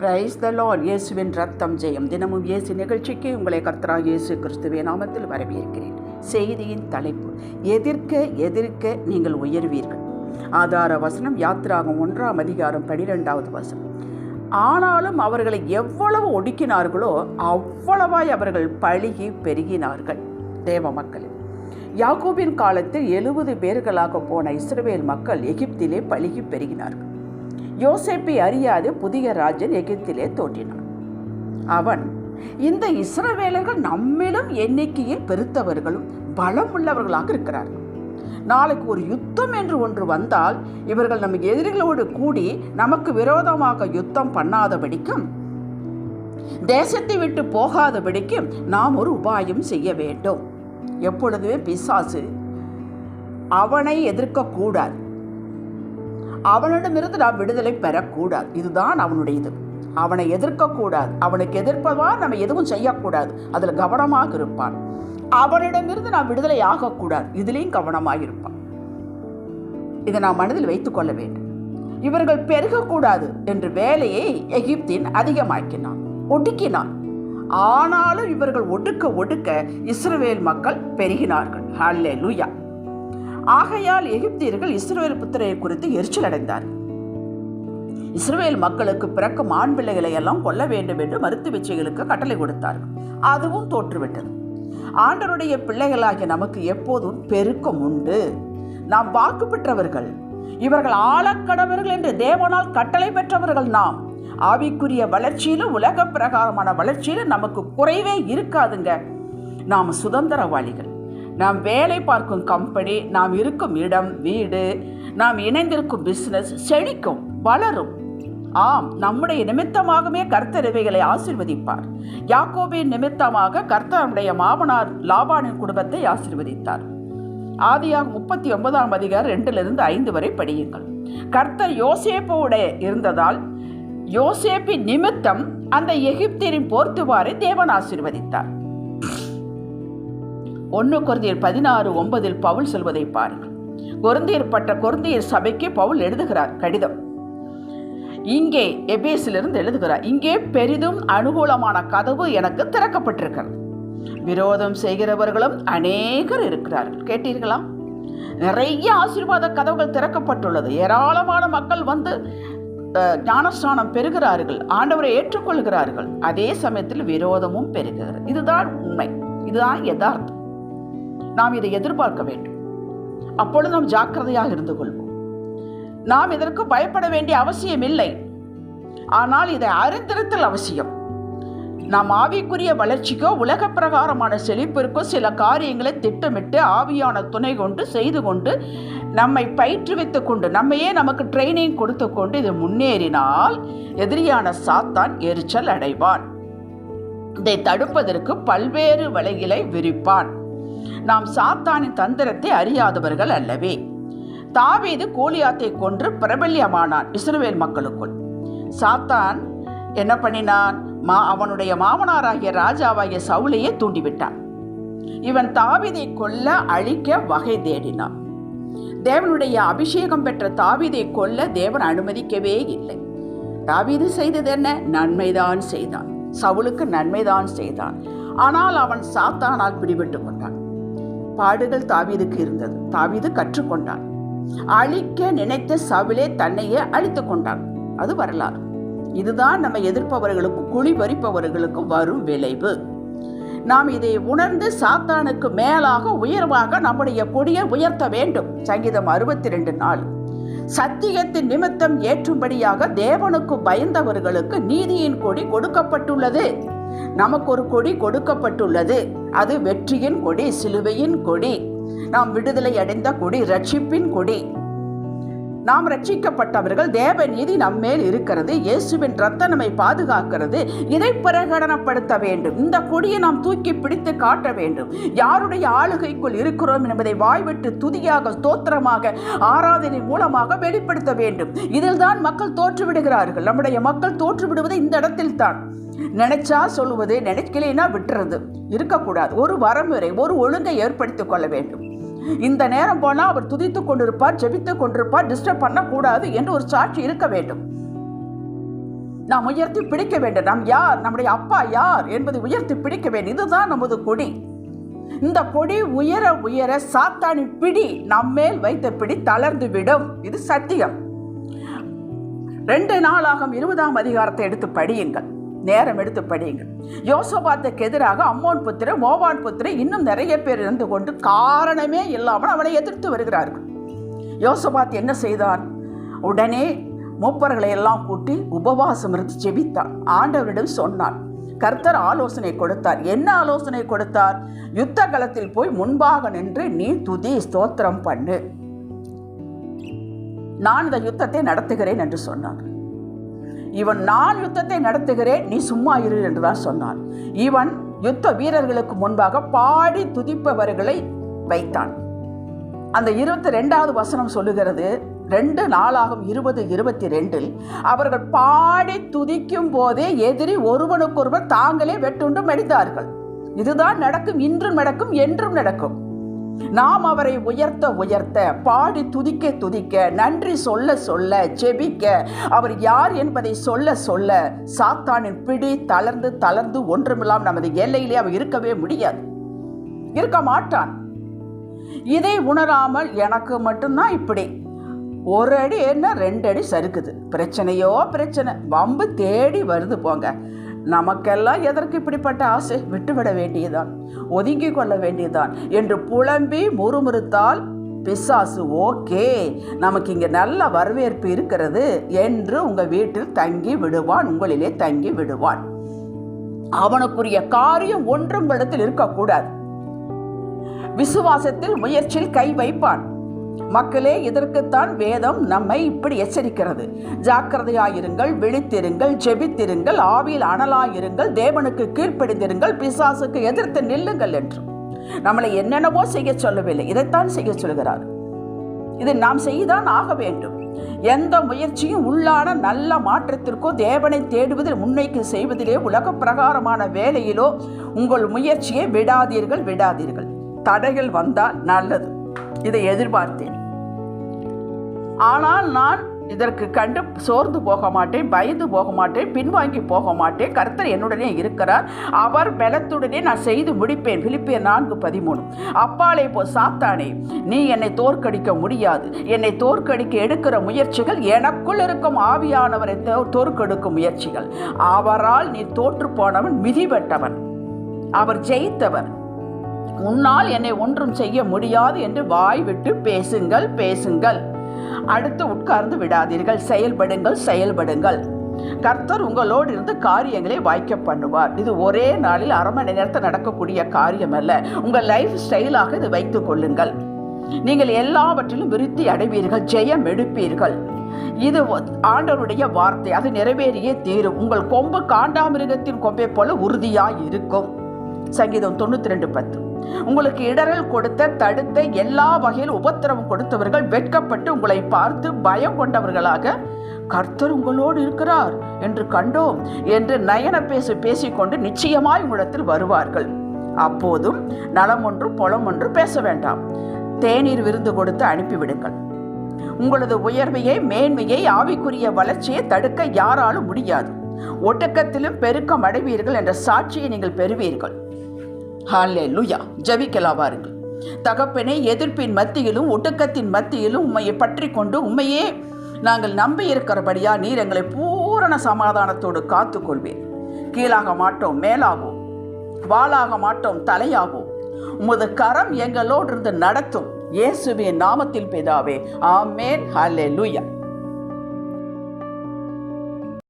Praise the Lal இயேசுவின் ரத்தம் ஜெயம். தினமும் இயேசு நிகழ்ச்சிக்கு உங்களை கர்த்தராக இயேசு கிறிஸ்துவே நாமத்தில் வரவேற்கிறேன். செய்தியின் தலைப்பு எதிர்க்க எதிர்க்க நீங்கள் உயர்வீர்கள். ஆதார வசனம் யாத்திராகும் ஒன்றாம் அதிகாரம் பனிரெண்டாவது வசனம். ஆனாலும் அவர்களை எவ்வளவு ஒடுக்கினார்களோ அவ்வளவாய் அவர்கள் பழுகி பெருகினார்கள். தேவ மக்கள் யாக்கோபின் காலத்தில் எழுபது பேர்களாக போன இஸ்ரவேல் மக்கள் எகிப்திலே பழுகி பெருகினார்கள். யோசேப்பை அறியாது புதிய ராஜன் எகிப்திலே தோன்றினான். அவன் இந்த இஸ்ரவேலர்கள் நம்மிலும் எண்ணிக்கையில் பெருத்தவர்களும் பலம் உள்ளவர்களாக இருக்கிறார்கள். நாளைக்கு ஒரு யுத்தம் என்று ஒன்று வந்தால் இவர்கள் நம்ம எதிரிகளோடு கூடி நமக்கு விரோதமாக யுத்தம் பண்ணாதபடிக்கும் தேசத்தை விட்டு போகாதபடிக்கும் நாம் ஒரு உபாயம் செய்ய வேண்டும். எப்பொழுதுமே பிசாசு அவனை எதிர்க்கக்கூடாது. அவனிடமிருந்து நாம் விடுதலை பெறக்கூடாது. இதுதான் அவனுடைய இது அவனை எதிர்க்கக்கூடாது. அவனுக்கு எதிர்ப்பதா நம்ம எதுவும் செய்யக்கூடாது. அதில் கவனமாக இருப்பான். அவனிடமிருந்து நாம் விடுதலை ஆகக்கூடாது. இதுலேயும் கவனமாக இருப்பான். இதை நாம் மனதில் வைத்துக்கொள்ள வேண்டும். இவர்கள் பெருகக்கூடாது என்று வேலையை எகிப்தின் அதிகமாக்கினான். ஒடுக்கினான். ஆனாலும் இவர்கள் ஒடுக்க ஒடுக்க இஸ்ரவேல் மக்கள் பெருகினார்கள். ஹல்லே லூயா ஆகையால் எகிப்தியர்கள் இஸ்ரவேல் புத்திரையை குறித்து எரிச்சல் அடைந்தார். இஸ்ரவேல் மக்களுக்கு பிறக்கும் ஆண் பிள்ளைகளை எல்லாம் கொல்ல வேண்டும் என்று மருத்துவ விச்சைகளுக்கு கட்டளை கொடுத்தார்கள் அதுவும் தோற்றுவிட்டது. ஆண்டருடைய பிள்ளைகளாகிய நமக்கு எப்போதும் பெருக்கம் உண்டு. நாம் வாக்கு பெற்றவர்கள். இவர்கள் ஆழக்கடவர்கள் என்று தேவனால் கட்டளை பெற்றவர்கள் நாம். ஆவிக்குரிய வளர்ச்சியிலும் உலக பிரகாரமான வளர்ச்சியிலும் நமக்கு குறைவே இருக்காதுங்க. நாம் சுதந்திரவாளிகள். நாம் வேலை பார்க்கும் கம்பெனி நாம் இருக்கும் இடம் வீடு நாம் இணைந்திருக்கும் பிஸ்னஸ் செழிக்கும் வளரும். ஆம் நம்முடைய நிமித்தமாகவே கர்த்தர் இவைகளை ஆசிர்வதிப்பார். யாக்கோபின் நிமித்தமாக கர்த்தருடைய மாமனார் லாபானின் குடும்பத்தை ஆசிர்வதித்தார். ஆதியாக முப்பத்தி ஒன்பதாம் அதிகாரம் ரெண்டிலிருந்து ஐந்து வரை படியுங்கள். கர்த்தர் யோசேப்போட இருந்ததால் யோசேப்பின் நிமித்தம் அந்த எகிப்தியரின் போர்த்துவாரை தேவன் ஆசிர்வதித்தார். ஒன்று குருந்தியர் பதினாறு ஒன்பதில் பவுல் சொல்வதை பாருங்கள். குருந்தியர் பட்ட குருந்தியர் சபைக்கு பவுல் எழுதுகிறார் கடிதம். இங்கே எபேஸிலிருந்து எழுதுகிறார் இங்கே பெரிதும் அனுகூலமான கதவு எனக்கு திறக்கப்பட்டிருக்கிறது. விரோதம் செய்கிறவர்களும் அநேகர் இருக்கிறார்கள். கேட்டீர்களா? நிறைய ஆசீர்வாத கதவுகள் திறக்கப்பட்டுள்ளது. ஏராளமான மக்கள் வந்து ஞானஸ்தானம் பெறுகிறார்கள் ஆண்டவரை ஏற்றுக்கொள்கிறார்கள். அதே சமயத்தில் விரோதமும் பெறுகிறது இதுதான் உண்மை. இதுதான் யதார்த்தம். நாம் இதை எதிர்பார்க்க வேண்டும். அப்பொழுது நாம் ஜாக்கிரதையாக இருந்து கொள்வோம். நாம் இதற்கு பயப்பட வேண்டிய அவசியம் இல்லை. ஆனால் இதை அறிந்திருத்தல் அவசியம். நாம் ஆவிக்குரிய வளர்ச்சிக்கோ உலக பிரகாரமான செழிப்பிற்கோ சில காரியங்களை திட்டமிட்டு ஆவியான துணை கொண்டு செய்து கொண்டு நம்மை பயிற்றுவித்து கொண்டு நம்மையே நமக்கு ட்ரைனிங் கொடுத்து கொண்டு இது முன்னேறினால் எதிரியான சாத்தான் எரிச்சல் அடைவான். இதை தடுப்பதற்கு பல்வேறு வலைகளை விரிப்பான். நாம் சாத்தானின் தந்திரத்தை அறியாதவர்கள் அல்லவே. தாவீது கோலியாத்தை கொன்று பிரபல்யமானான் இஸ்ரவேல் மக்களுக்குள். சாத்தான் என்ன பண்ணினான்? மா அவனுடைய மாமனாராகிய ராஜாவாகிய சவுளையே தூண்டிவிட்டான். இவன் தாவிதை கொல்ல அழிக்க வகை தேடினான். தேவனுடைய அபிஷேகம் பெற்ற தாவிதை கொல்ல தேவன் அனுமதிக்கவே இல்லை. தாவீது செய்தது என்ன? நன்மைதான் செய்தான். சவுலுக்கு நன்மைதான் செய்தான். ஆனால் அவன் சாத்தானால் பிடிபட்டு கொண்டான். பாடுகள் தாவீதுக்கு இருந்தது. தாவீது கற்றுக்கொண்டான். அழிக்க நினைத்த சவிலே தன்னையே அழித்து கொண்டான். அது வரலாறு. இதுதான் நம்ம எதிர்ப்பவர்களுக்கும் குழி பறிப்பவர்களுக்கும் வரும் விளைவு. நாம் இதை உணர்ந்து சாத்தானுக்கு மேலாக உயர்வாக நம்முடைய கொடியை உயர்த்த வேண்டும். சங்கீதம் அறுபத்தி ரெண்டு நாள். சத்தியத்தின் நிமித்தம் ஏற்றும்படியாக தேவனுக்கு பயந்தவர்களுக்கு நீதியின் கொடி கொடுக்கப்பட்டுள்ளது. நமக்கு ஒரு கொடி கொடுக்கப்பட்டுள்ளது. அது வெற்றியின் கொடி சிலுவையின் கொடி. நாம் விடுதலை அடைந்த கொடி ரட்சிப்பின் கொடி. நாம் ரட்சிக்கப்பட்டவர்கள் தேவ நீதி நம்மேல் இருக்கிறது இயேசுவின் ரத்த நம்மை பாதுகாக்கிறது இதை பிரகடனப்படுத்த வேண்டும். இந்த கொடியை நாம் தூக்கி பிடித்து காட்ட வேண்டும். யாருடைய ஆளுகைக்குள் இருக்கிறோம் என்பதை வாய்விட்டு துதியாக தோத்திரமாக ஆராதனை மூலமாக வெளிப்படுத்த வேண்டும். இதில்தான் மக்கள் தோற்றுவிடுகிறார்கள். நம்முடைய மக்கள் தோற்றுவிடுவது இந்த இடத்தில்தான். நினைச்சா சொல்லுவது நினைக்கலைன்னா விட்டுறது. இருக்கக்கூடாது. ஒரு வரமுறை ஒரு ஒழுங்கை ஏற்படுத்திக் கொள்ள வேண்டும். இந்த நேரம் போனால் அவர் துதித்துக் கொண்டிருப்பார் ஜெபித்துக் கொண்டிருப்பார் டிஸ்டர்ப் பண்ணக்கூடாது என்று ஒரு சாட்சி இருக்க வேண்டும். நாம் உயர்த்தி பிடிக்க வேண்டும். நாம் யார்? நம்முடைய அப்பா யார்? என்பதை உயர்த்தி பிடிக்க வேண்டும். இதுதான் நமது கொடி. இந்த கொடி உயர உயர சாத்தானின் பிடி நம்மேல் வைத்த பிடி தளர்ந்து விடும். இது சத்தியம். ரெண்டு நாளாகும் இருபதாம் அதிகாரத்தை எடுத்து படியுங்கள். நேரம் எடுத்து படியுங்க யோசபாத்துக்கு எதிராக அம்மோன் புத்திர மோவான் புத்திர இன்னும் நிறைய பேர் இருந்து கொண்டு காரணமே இல்லாமல் அவனை எதிர்த்து வருகிறார்கள். யோசபாத் என்ன செய்தான்? உடனே மூப்பர்களை எல்லாம் கூட்டி உபவாசம் இருந்து ஜெபித்தான் ஆண்டவரிடம் சொன்னான் கர்த்தர் ஆலோசனை கொடுத்தார். என்ன ஆலோசனை கொடுத்தார்? யுத்த களத்தில் போய் முன்பாக நின்று நீ துதி ஸ்தோத்திரம் பண்ணு. நான் இந்த யுத்தத்தை நடத்துகிறேன் என்று சொன்னார். இவன் நான் யுத்தத்தை நடத்துகிறேன் நீ சும்மா இரு என்றுதான் சொன்னான். இவன் யுத்த வீரர்களுக்கு முன்பாக பாடி துதிப்பவர்களை வைத்தான். அந்த இருபத்தி ரெண்டாவது வசனம் சொல்லுகிறது ரெண்டு நாளாகும் இருபது இருபத்தி ரெண்டில் அவர்கள் பாடி துதிக்கும் போதே எதிரி ஒருவனுக்கொருவர் தாங்களே வெட்டுண்டு மடித்தார்கள் இதுதான் நடக்கும் இன்றும் நடக்கும் என்றும் நடக்கும். நாம் அவரை உயர்த்த உயர்த்த பாடி துதிக்க துதிக்க நன்றி சொல்ல சொல்ல ஜெபிக்க அவர் யார் என்பதை சொல்ல சொல்ல சாத்தானின் பிடி தளர்ந்து தளர்ந்து ஒன்றுமில்லாம் நமது எல்லையிலே அவர் இருக்கவே முடியாது. இருக்க மாட்டான். இதை உணராமல் எனக்கு மட்டும்தான் இப்படி. ஒரு அடி என்ன? ரெண்டு அடி சறுக்குது. பிரச்சனையோ பிரச்சனை. வம்பு தேடி வருது போங்க. நமக்கெல்லாம் எதற்கு இப்படிப்பட்ட ஆசை? விட்டுவிட வேண்டியதுதான். ஒதுங்கி கொள்ள வேண்டியதுதான். என்று புலம்பி முறுமுறுத்தால் பிசாசு ஓகே. நமக்கு இங்கே நல்ல வரவேற்பு இருக்கிறது. என்று உங்கள் வீட்டில் தங்கி விடுவான். உங்களிலே தங்கி விடுவான். அவனுக்குரிய காரியம் ஒன்றும் இடத்தில் இருக்கக்கூடாது. விசுவாசத்தில் முயற்சியில் கை வைப்பான். மக்களே இதற்குத்தான் வேதம் நம்மை இப்படி எச்சரிக்கிறது. ஜாக்கிரதையாயிருங்கள் விழித்திருங்கள் ஜெபித்திருங்கள் ஆவியில் அனலாயிருங்கள் தேவனுக்கு கீழ்ப்படிந்திருங்கள் பிசாசுக்கு எதிர்த்து நில்லுங்கள் என்று. நம்மளை என்னென்னவோ செய்ய சொல்லவில்லை இதைத்தான் செய்ய சொல்கிறார். இது நாம் செய்தான் ஆக வேண்டும். எந்த முயற்சியும் உள்ளான நல்ல மாற்றத்திற்கோ தேவனை தேடுவதில் முன்னைக்கு செய்வதிலே உலக பிரகாரமான வேலையிலோ உங்கள் முயற்சியை விடாதீர்கள் விடாதீர்கள். தடைகள் வந்தால் நல்லது. இதை எதிர்பார்த்தேன். ஆனால் நான் இதற்கு கண்டு சோர்ந்து போக மாட்டேன் பயந்து போக மாட்டேன் பின்வாங்கி போக மாட்டேன். கர்த்தர் என்னுடனே இருக்கிறார். அவர் பலத்துடனே நான் செய்து முடிப்பேன். பிலிப்பிய நான்கு பதிமூணு. அப்பாலே போ சாத்தானே நீ என்னை தோற்கடிக்க முடியாது. என்னை தோற்கடிக்க எடுக்கிற முயற்சிகள் எனக்குள் இருக்கும். ஆவியானவரை தோற்கெடுக்கும் முயற்சிகள். அவரால் நீ தோற்று போனவன் மிதிபட்டவன். அவர் ஜெயித்தவர். உன்னால் என்னை ஒன்றும் செய்ய முடியாது என்று வாய் விட்டு பேசுங்கள் பேசுங்கள். அடுத்து உட்கார்ந்து விடாதீர்கள். செயல்படுங்கள் செயல்படுங்கள். கர்த்தர் உங்களோடு இருந்து காரியங்களை வாய்க்க பண்ணுவார். இது ஒரே நாளில் அரை மணி நேரத்தில் நடக்கக்கூடிய காரியம் அல்ல உங்கள் லைஃப் ஸ்டைலாக இது வைத்துக் கொள்ளுங்கள். நீங்கள் எல்லாவற்றிலும் விருத்தி அடைவீர்கள் ஜெயம் எடுப்பீர்கள். இது ஆண்டவருடைய வார்த்தை. அது நிறைவேறியே தீரும். உங்கள் கொம்பு காண்டாமிருகத்தின் கொம்பை போல உறுதியாய் இருக்கும். சங்கீதம் தொண்ணூத்தி ரெண்டு பத்து. உங்களுக்கு இடரல் கொடுத்த தடுத்த எல்லா வகையில் உபத்திரவம் கொடுத்தவர்கள் வெட்கப்பட்டு உங்களை பார்த்து பயம் கொண்டவர்களாக கர்த்தர் உங்களோடு இருக்கிறார் என்று கண்டோம் என்று நயன பேசி பேசிக்கொண்டு நிச்சயமாய் உங்களிடத்தில் வருவார்கள். அப்போதும் நலம் ஒன்று பொலம் ஒன்று பேச வேண்டாம். தேநீர் விருந்து கொடுத்து அனுப்பிவிடுங்கள். உங்களது உயர்வையை மேன்மையை ஆவிக்குரிய வளர்ச்சியை தடுக்க யாராலும் முடியாது. ஒட்டக்கத்திலும் பெருக்கம் அடைவீர்கள் என்ற சாட்சியை நீங்கள் பெறுவீர்கள். ஹாலே லுயா ஜபிக்கலாம் வாருங்கள் தகப்பனே எதிர்ப்பின் மத்தியிலும் ஒட்டுக்கத்தின் மத்தியிலும் உண்மையை பற்றி கொண்டு உண்மையே நாங்கள் நம்பி இருக்கிறபடியா நீர் எங்களை பூரண சமாதானத்தோடு காத்துக்கொள்வேன் கீழாக மாட்டோம் மேலாகும் வாளாக மாட்டோம் தலையாகும் உமது கரம் எங்களோடு இருந்து நடத்தும். இயேசுவின் நாமத்தில் பிதாவே ஆமேன் ஹலே லுயா